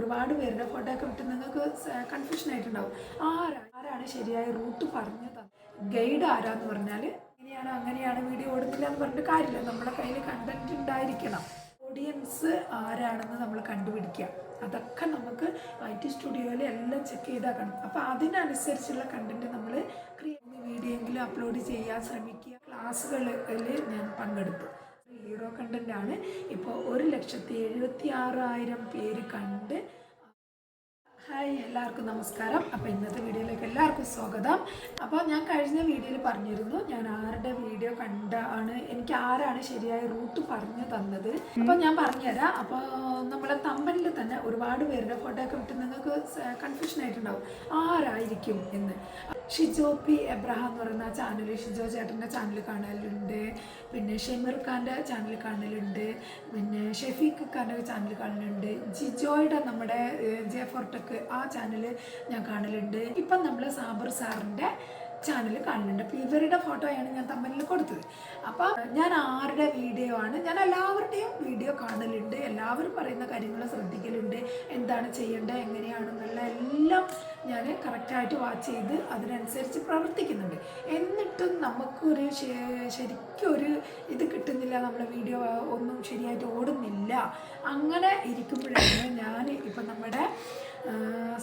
ഒരുപാട് പേരുടെ ഫോട്ടോ ഒക്കെ വിട്ട് നിങ്ങൾക്ക് കൺഫ്യൂഷൻ ആയിട്ടുണ്ടാവും. ആരാണ് ആരാണ് ശരിയായ റൂട്ട് പറഞ്ഞു ഗൈഡ് ആരാന്ന് പറഞ്ഞാൽ ഇങ്ങനെയാണ് അങ്ങനെയാണ് വീഡിയോ ഓടുന്നില്ല എന്ന് പറഞ്ഞിട്ട് കാര്യമില്ല. നമ്മുടെ കയ്യിൽ കണ്ടന്റ് ഉണ്ടായിരിക്കണം. ഓഡിയൻസ് ആരാണെന്ന് നമ്മൾ കണ്ടുപിടിക്കുക. അതൊക്കെ നമുക്ക് ഐ ടി സ്റ്റുഡിയോയിൽ എല്ലാം ചെക്ക് ചെയ്താക്കണം അപ്പോൾ അതിനനുസരിച്ചുള്ള കണ്ടന്റ് നമ്മൾ ക്രിയേറ്റ് വീഡിയോ എങ്കിലും അപ്ലോഡ് ചെയ്യാൻ ശ്രമിക്കുക. ക്ലാസ്സുകളിൽ ഞാൻ പങ്കെടുത്തു. ഹീറോ കണ്ടന്റാണ് ഇപ്പോൾ ഒരു ലക്ഷത്തി എഴുപത്തി ആറായിരം പേര് കണ്ട്. ഹായ് എല്ലാവർക്കും നമസ്കാരം. അപ്പോൾ ഇന്നത്തെ വീഡിയോയിലേക്ക് എല്ലാവർക്കും സ്വാഗതം. അപ്പോൾ ഞാൻ കഴിഞ്ഞ വീഡിയോയിൽ പറഞ്ഞിരുന്നു ഞാൻ ആരുടെ വീഡിയോ കണ്ടാണ് എനിക്ക് ആരാണ് ശരിയായ റൂട്ട് പറഞ്ഞു തന്നത്. അപ്പോൾ ഞാൻ പറഞ്ഞുതരാം. അപ്പോൾ നമ്മളെ തമ്പനിൽ തന്നെ ഒരുപാട് പേരുടെ ഫോട്ടോ ഒക്കെ വിട്ട് നിങ്ങൾക്ക് കൺഫ്യൂഷൻ ആയിട്ടുണ്ടാവും. ആരായിരിക്കും എന്ന്. ഷിജോ പി. എബ്രഹാം എന്ന് പറയുന്ന ചാനൽ ഷിജോ ചേട്ടന്റെ ചാനൽ കാണലുണ്ട്. പിന്നെ ഷെമിർ ഖാന്റെ ചാനൽ കാണലുണ്ട്. പിന്നെ ഷെഫീഖ് ഖാന്റെ ചാനൽ കാണലുണ്ട്. ജിജോയുടെ നമ്മുടെ ജെ ഫോർട്ടക്ക് ആ ചാനൽ ഞാൻ കാണലുണ്ട്. ഇപ്പം നമ്മൾ സാബർ സാറിന്റെ ചാനൽ കാണുന്നുണ്ട് അപ്പോൾ ഇവരുടെ ഫോട്ടോയാണ് ഞാൻ തമ്മിൽ കൊടുത്തത്. അപ്പോൾ ഞാൻ ആരുടെ വീഡിയോ ആണ് ഞാൻ എല്ലാവരുടെയും വീഡിയോ കാണലുണ്ട്. എല്ലാവരും പറയുന്ന കാര്യങ്ങൾ ശ്രദ്ധിക്കലുണ്ട്. എന്താണ് ചെയ്യേണ്ടത് എങ്ങനെയാണെന്നുള്ള എല്ലാം ഞാൻ കറക്റ്റായിട്ട് വാച്ച് ചെയ്ത് അതിനനുസരിച്ച് പ്രവർത്തിക്കുന്നുണ്ട്. എന്നിട്ടും നമുക്കൊരു ശരിക്കും ഒരു ഇത് കിട്ടുന്നില്ല നമ്മുടെ വീഡിയോ ഒന്നും ശരിയായിട്ട് ഓടുന്നില്ല. അങ്ങനെ ഇരിക്കുമ്പോഴാണ് ഞാൻ ഇപ്പം നമ്മുടെ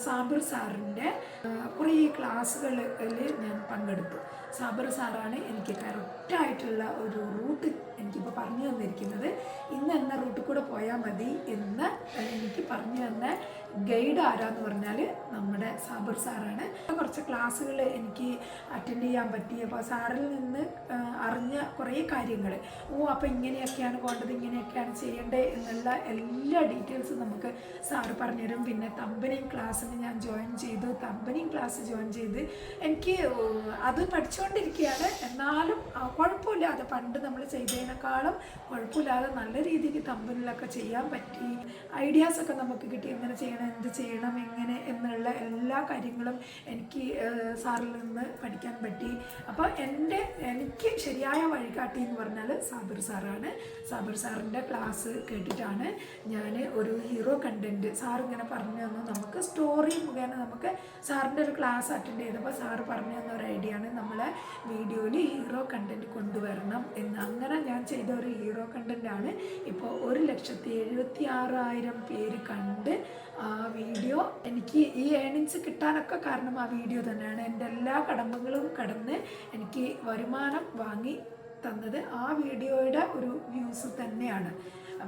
സാബിർ സാറിന്റെ കുറേ ക്ലാസ്സുകളിൽ ഞാൻ പങ്കെടുത്തു. സാബിർ സാറാണ് എനിക്ക് കറക്റ്റായിട്ടുള്ള ഒരു റൂട്ട് എനിക്കിപ്പോൾ പറഞ്ഞു തന്നിരിക്കുന്നത്. ഇന്ന് എന്ന റൂട്ടിൽ കൂടെ പോയാൽ മതി എന്ന് എനിക്ക് പറഞ്ഞു തന്ന ഗൈഡ് ആരാന്ന് പറഞ്ഞാൽ നമ്മുടെ സാബിർ സാറാണ്. കുറച്ച് ക്ലാസ്സുകൾ എനിക്ക് അറ്റൻഡ് ചെയ്യാൻ പറ്റി. അപ്പോൾ സാറിൽ നിന്ന് അറിഞ്ഞ കുറേ കാര്യങ്ങൾ. ഓ അപ്പോൾ ഇങ്ങനെയൊക്കെയാണ് പോകേണ്ടത് ഇങ്ങനെയൊക്കെയാണ് ചെയ്യേണ്ടത് എന്നുള്ള എല്ലാ ഡീറ്റെയിൽസും നമുക്ക് സാറ് പറഞ്ഞുതരും പിന്നെ തമ്പനിയും ക്ലാസ്സിന് ഞാൻ ജോയിൻ ചെയ്തു. തമ്പനിയും ക്ലാസ് ജോയിൻ ചെയ്ത് എനിക്ക് അത് പഠിച്ചുകൊണ്ടിരിക്കുകയാണ് എന്നാലും കുഴപ്പമില്ലാതെ പണ്ട് നമ്മൾ ചെയ്തതിനേക്കാളും കുഴപ്പമില്ലാതെ നല്ല രീതിക്ക് തമ്പനിലൊക്കെ ചെയ്യാൻ പറ്റി. ഐഡിയാസൊക്കെ നമുക്ക് കിട്ടി. എങ്ങനെ ചെയ്യണം എന്ത് ചെയ്യണം എങ്ങനെ എന്നുള്ള എല്ലാ കാര്യങ്ങളും എനിക്ക് സാറിൽ നിന്ന് പഠിക്കാൻ പറ്റി. അപ്പോൾ എന്റെ എനിക്ക് ശരിയായ വഴികാട്ടി എന്ന് പറഞ്ഞാൽ സാബിർ സാറാണ്. സാബിർ സാറിന്റെ ക്ലാസ് കേട്ടിട്ടാണ് ഞാൻ ഒരു ഹീറോ കണ്ടന്റ് സാർ ഇങ്ങനെ പറഞ്ഞു തന്നു. നമുക്ക് സ്റ്റോറി മുഖേന നമുക്ക് സാറിന്റെ ഒരു ക്ലാസ് അറ്റൻഡ് ചെയ്തപ്പോൾ സാറ് പറഞ്ഞു തന്ന ഒരു ഐഡിയ ആണ് നമ്മളെ വീഡിയോയിൽ ഹീറോ കണ്ടന്റ് കൊണ്ടുവരണം എന്ന്. അങ്ങനെ ഞാൻ ചെയ്ത ഒരു ഹീറോ കണ്ടന്റ് ആണ് ഇപ്പോൾ ഒരു ലക്ഷത്തി എഴുപത്തി ആറായിരം പേര് കണ്ട് ആ വീഡിയോ എനിക്ക് ഈ ഏണിങ്സ് കിട്ടാനൊക്കെ കാരണം ആ വീഡിയോ തന്നെയാണ്. എന്റെ എല്ലാ കടമ്പകളും കടന്ന് എനിക്ക് വരുമാനം വാങ്ങി തന്നത് ആ വീഡിയോയുടെ ഒരു വ്യൂസ് തന്നെയാണ്.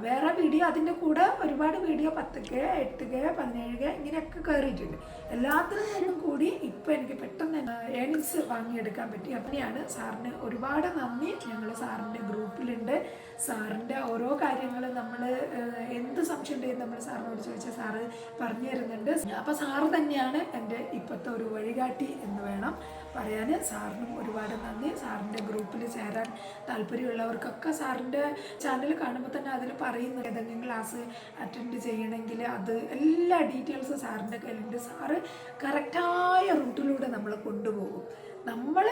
വേറെ വീഡിയോ അതിന്റെ കൂടെ ഒരുപാട് വീഡിയോ പത്ത് കെ എട്ട് കെ പതിനേഴ് കെ ഇങ്ങനെയൊക്കെ കയറിയിട്ടുണ്ട് എല്ലാത്തിനും നിന്നും കൂടി ഇപ്പോൾ എനിക്ക് പെട്ടെന്ന് ഏണിങ്സ് വാങ്ങിയെടുക്കാൻ പറ്റി. അങ്ങനെയാണ് സാറിന് ഒരുപാട് നന്ദി. ഞങ്ങൾ സാറിന്റെ ഗ്രൂപ്പിലുണ്ട്. സാറിന്റെ ഓരോ കാര്യങ്ങളും നമ്മൾ എന്ത് സംശയം ഉണ്ടെങ്കിലും നമ്മൾ സാറിനോട് ചോദിച്ചാൽ സാറ് പറഞ്ഞു തരുന്നുണ്ട്. അപ്പോൾ സാറ് തന്നെയാണ് എന്റെ ഇപ്പോഴത്തെ ഒരു വഴികാട്ടി എന്ന് വേണം പറയാൻ സാറിനും ഒരുപാട് നന്ദി. സാറിന്റെ ഗ്രൂപ്പിൽ ചേരാൻ താല്പര്യമുള്ളവർക്കൊക്കെ സാറിന്റെ ചാനൽ കാണുമ്പോൾ തന്നെ അതിൽ പറയുന്നു ഏതെങ്കിലും ക്ലാസ് അറ്റൻഡ് ചെയ്യണമെങ്കിൽ അത് എല്ലാ ഡീറ്റെയിൽസും സാറിന്റെ കയ്യിലുണ്ട്. സാറ് കറക്റ്റായ റൂട്ടിലൂടെ നമ്മളെ കൊണ്ടുപോകും. നമ്മൾ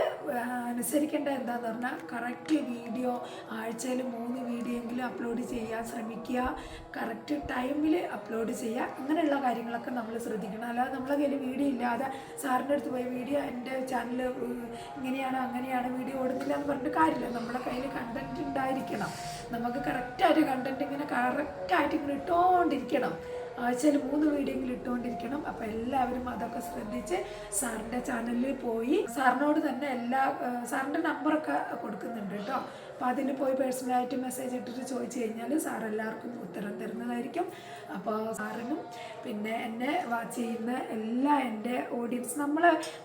അനുസരിക്കേണ്ട എന്താന്ന് പറഞ്ഞാൽ കറക്റ്റ് വീഡിയോ ആഴ്ചയിൽ മൂന്ന് വീഡിയോ എങ്കിലും അപ്ലോഡ് ചെയ്യാൻ ശ്രമിക്കുക കറക്റ്റ് ടൈമിൽ അപ്ലോഡ് ചെയ്യുക അങ്ങനെയുള്ള കാര്യങ്ങളൊക്കെ നമ്മൾ ശ്രദ്ധിക്കണം. അല്ലാതെ നമ്മളെ കയ്യിൽ വീഡിയോ ഇല്ലാതെ സാറിന്റെ അടുത്ത് പോയി വീഡിയോ എന്റെ ചാനൽ ഇങ്ങനെയാണ് അങ്ങനെയാണ് വീഡിയോ ഓടുന്നില്ല എന്ന് പറഞ്ഞിട്ട് കാര്യമില്ല. നമ്മളെ കയ്യിൽ കണ്ടന്റ് ഉണ്ടായിരിക്കണം. നമുക്ക് കറക്റ്റായിട്ട് കണ്ടന്റ് ഇങ്ങനെ കറക്റ്റായിട്ട് ഇങ്ങനെ ഇട്ടുകൊണ്ടിരിക്കണം. ആഴ്ചയിൽ മൂന്ന് വീഡിയോ ഇട്ടുകൊണ്ടിരിക്കണം. അപ്പോൾ എല്ലാവരും അതൊക്കെ ശ്രദ്ധിച്ച് സാറിന്റെ ചാനലിൽ പോയി സാറിനോട് തന്നെ എല്ലാ സാറിന്റെ നമ്പറൊക്കെ കൊടുക്കുന്നുണ്ട് കേട്ടോ. അപ്പോൾ അതിൽ പോയി പേഴ്സണലായിട്ട് മെസ്സേജ് ഇട്ടിട്ട് ചോദിച്ചു കഴിഞ്ഞാൽ സാർ എല്ലാവർക്കും ഉത്തരം തരുന്നതായിരിക്കും. അപ്പോൾ സാറിനും പിന്നെ എന്നെ വാച്ച് ചെയ്യുന്ന എല്ലാ എന്റെ ഓഡിയൻസ് നമ്മൾ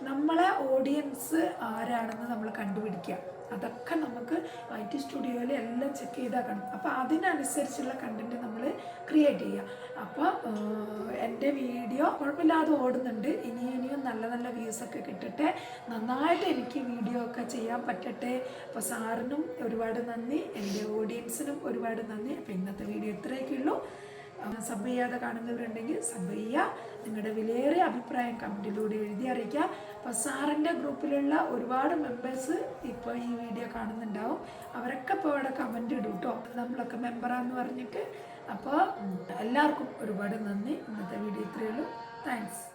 നമ്മളെ ഓഡിയൻസ് ആരാണെന്ന് നമ്മൾ കണ്ടുപിടിക്കുക. അതൊക്കെ നമുക്ക് ഐ ടി സ്റ്റുഡിയോയിൽ എല്ലാം ചെക്ക് ചെയ്താൽ കാണും. അപ്പോൾ അതിനനുസരിച്ചുള്ള കണ്ടന്റ് നമ്മൾ ക്രിയേറ്റ് ചെയ്യുക അപ്പോൾ എന്റെ വീഡിയോ കുഴപ്പമില്ലാതെ ഓടുന്നുണ്ട്. ഇനി ഇനിയും നല്ല നല്ല വ്യൂസൊക്കെ കിട്ടട്ടെ. നന്നായിട്ട് എനിക്ക് വീഡിയോ ഒക്കെ ചെയ്യാൻ പറ്റട്ടെ. അപ്പോൾ സാറിനും ഒരുപാട് നന്ദി. എന്റെ ഓഡിയൻസിനും ഒരുപാട് നന്ദി. അപ്പോൾ ഇന്നത്തെ വീഡിയോ ഇത്രയൊക്കെ ഉള്ളൂ സബ് ചെയ്യാതെ കാണുന്നവരുണ്ടെങ്കിൽ സബ് ചെയ്യുക. നിങ്ങളുടെ വിലയേറിയ അഭിപ്രായം കമന്റിലൂടെ എഴുതി അറിയിക്കുക. അപ്പോൾ സാറിന്റെ ഗ്രൂപ്പിലുള്ള ഒരുപാട് മെമ്പേഴ്സ് ഇപ്പോൾ ഈ വീഡിയോ കാണുന്നുണ്ടാവും. അവരൊക്കെ ഇപ്പോൾ ഇവിടെ കമന്റ് ഇടും കേട്ടോ. നമ്മളൊക്കെ മെമ്പറാന്ന് പറഞ്ഞിട്ട്. അപ്പോൾ എല്ലാവർക്കും ഒരുപാട് നന്ദി. ഇന്നത്തെ വീഡിയോ ഇത്രയേ ഉള്ളൂ. താങ്ക്സ്